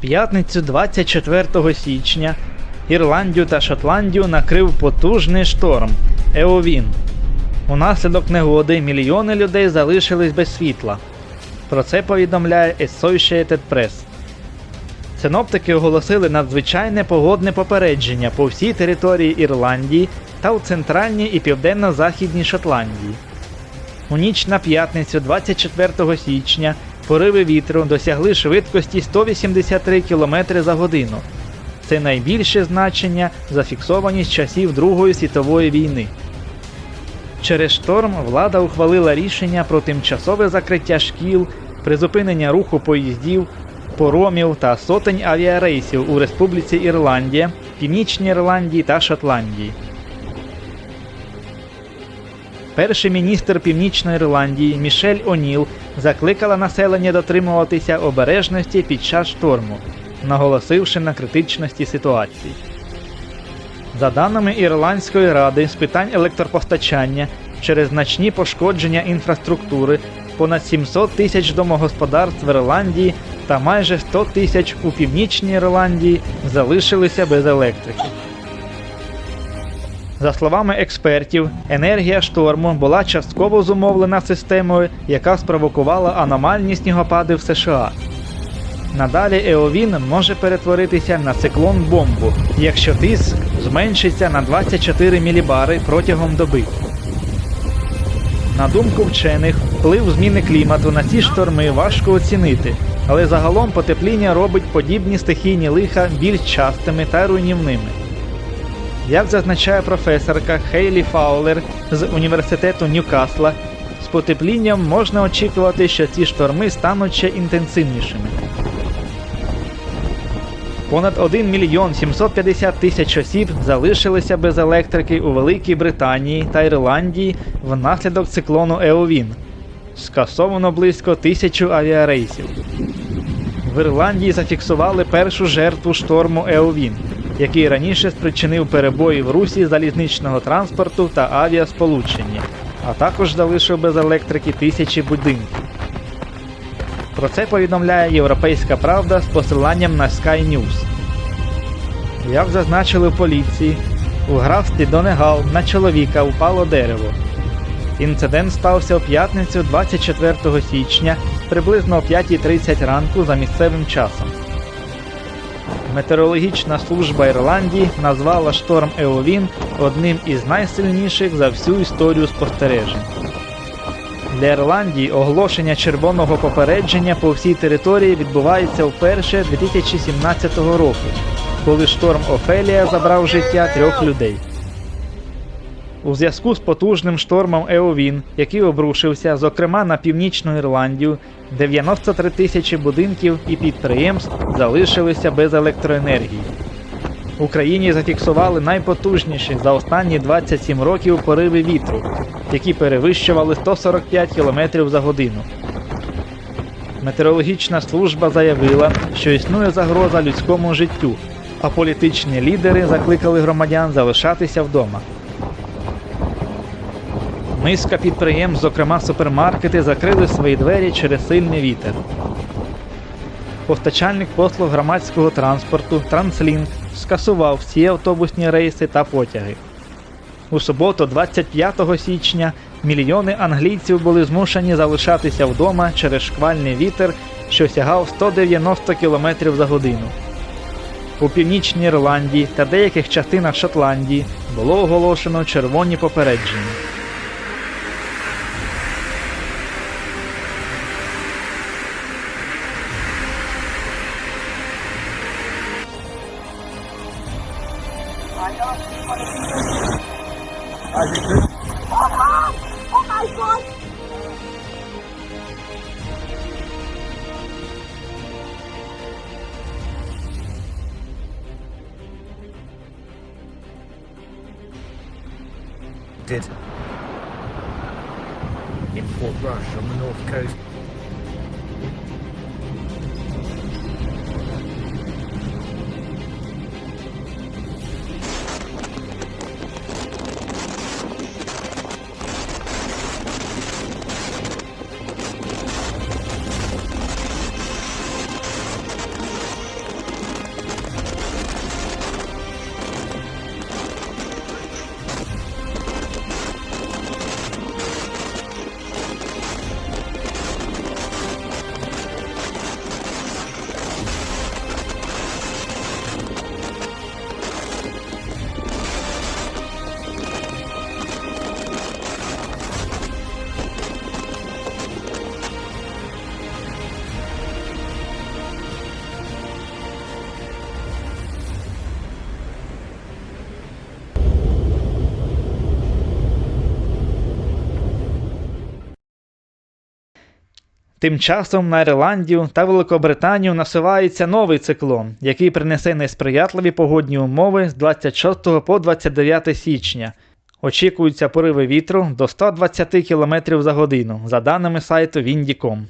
п'ятницю 24 січня Ірландію та Шотландію накрив потужний шторм Еовін. Унаслідок негоди мільйони людей залишились без світла. Про це повідомляє Associated Press. Синоптики оголосили надзвичайне погодне попередження по всій території Ірландії та у центральній і південно-західній Шотландії. У ніч на п'ятницю 24 січня пориви вітру досягли швидкості 183 км за годину. Це найбільше значення, зафіксовані з часів Другої світової війни. Через шторм влада ухвалила рішення про тимчасове закриття шкіл, призупинення руху поїздів, поромів та сотень авіарейсів у Республіці Ірландія, Північній Ірландії та Шотландії. Перший міністр Північної Ірландії Мішель О'Ніл закликала населення дотримуватися обережності під час шторму, наголосивши на критичності ситуації. За даними Ірландської ради з питань електропостачання, через значні пошкодження інфраструктури понад 700 тисяч домогосподарств в Ірландії та майже 100 тисяч у Північній Ірландії залишилися без електрики. За словами експертів, енергія шторму була частково зумовлена системою, яка спровокувала аномальні снігопади в США. Надалі Еовін може перетворитися на циклон бомбу, якщо тиск зменшиться на 24 мілібари протягом доби. На думку вчених, вплив зміни клімату на ці шторми важко оцінити, але загалом потепління робить подібні стихійні лиха більш частими та руйнівними. Як зазначає професорка Хейлі Фаулер з університету Ньюкасла, з потеплінням можна очікувати, що ці шторми стануть ще інтенсивнішими. Понад 1 мільйон 750 тисяч осіб залишилися без електрики у Великій Британії та Ірландії внаслідок циклону Еовін. Скасовано близько тисячу авіарейсів. В Ірландії зафіксували першу жертву шторму Еовін, який раніше спричинив перебої в русі залізничного транспорту та авіасполученні, а також залишив без електрики тисячі будинків. Про це повідомляє Європейська Правда з посиланням на Sky News. Як зазначили в поліції, у графстві Донегал на чоловіка впало дерево. Інцидент стався у п'ятницю 24 січня приблизно о 5.30 ранку за місцевим часом. Метеорологічна служба Ірландії назвала шторм Еовін одним із найсильніших за всю історію спостережень. Для Ірландії оголошення червоного попередження по всій території відбувається вперше 2017 року, коли шторм Офелія забрав життя трьох людей. У зв'язку з потужним штормом Еовін, який обрушився, зокрема на північну Ірландію, 93 тисячі будинків і підприємств залишилися без електроенергії. В Україні зафіксували найпотужніші за останні 27 років пориви вітру, які перевищували 145 км за годину. Метеорологічна служба заявила, що існує загроза людському життю, а політичні лідери закликали громадян залишатися вдома. Низка підприємств, зокрема супермаркети, закрили свої двері через сильний вітер. Постачальник послуг громадського транспорту Транслінк скасував всі автобусні рейси та потяги. У суботу, 25 січня, мільйони англійців були змушені залишатися вдома через шквальний вітер, що сягав 190 км за годину. У північній Ірландії та деяких частинах Шотландії було оголошено червоні попередження. Oh my god! did in Fort Rush on the north coast. Тим часом на Ірландію та Великобританію насувається новий циклон, який принесе несприятливі погодні умови з 26 по 29 січня. Очікуються пориви вітру до 120 км за годину, за даними сайту Віндіком.